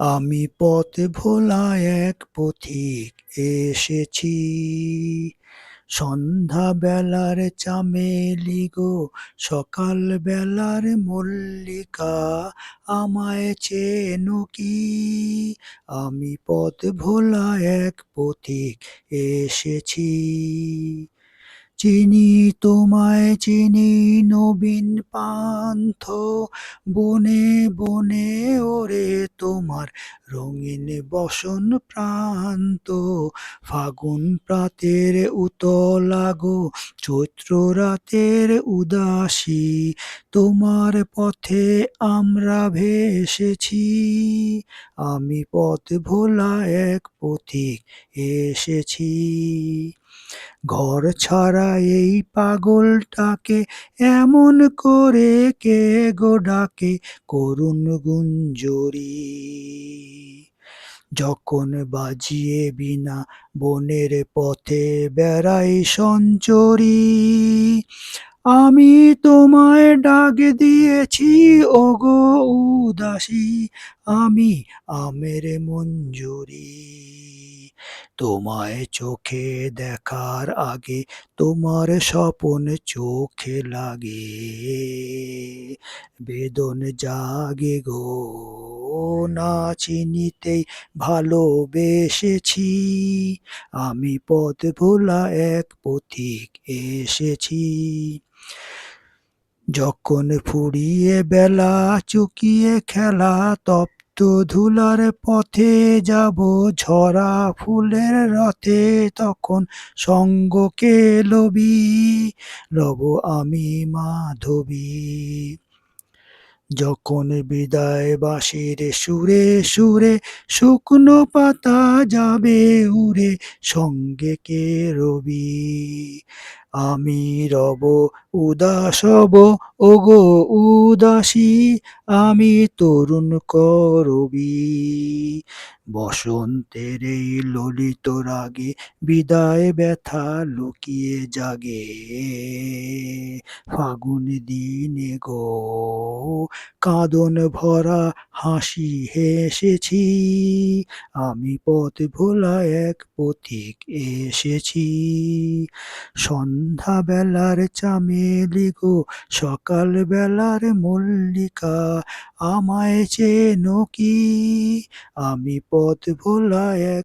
আমি পথ ভোলা এক পথিক এসেছি। সন্ধ্যা বেলার চামেলি গো সকাল বেলার মল্লিকা, আমায় চেনো কি? আমি পথ ভোলা এক পথিক এসেছি। চিনি তোমায় চিনি নবীন পান্থ। বনে বনে ওরে তোমার রঙিন বসন প্রান্ত। ফাগুন প্রাতের উতলা গো চৈত্র রাতের উদাসী। তোমার পথে আমরা ভেসেছি, আমি পথ ভোলা এক পথিক এসেছি। ঘর ছাড়া এই পাগলটাকে এমন করে কে গো ডাকে? করুণ গুঞ্জরি। যখন বাজিয়ে বিনা বনের পথে বেড়াই সঞ্চরি, আমি তোমায় ডাক দিয়েছি, ওগো উদাসী, আমি আমের মঞ্জুরি। তোমায় চোখে দেখার আগে তোমার স্বপন চোখে লাগে। বেদন জাগে গো, না চিনিতেই ভালোবেসেছি। আমি পথ ভোলা এক পথিক এসেছি। যখন ফুরিয়ে বেলা চুকিয়ে খেলা তপ্ত ধুলার পথে যাব ঝরা ফুলের রথে, তখন সঙ্গকে লবি, রব আমি মাধবী। যখন বিদায় বাঁশির সুরে সুরে শুকনো পাতা যাবে উড়ে, সঙ্গে কে রবি? আমি রব, উদাস হব, ওগো উদাসী। আমি তরুণ করবি। বসন্তের এই ললিত রাগে বিদায় ব্যথা লুকিয়ে জাগে। ফাগুন দিনে গো, কাঁদন ভরা হাসি হেসেছি। আমি পথ ভোলা এক পথিক এসেছি। সন্ধ্যা বেলার চামেলি গো সকাল বেলার মল্লিকা আমায় চেনো কি? আমি পথ ভোলা এক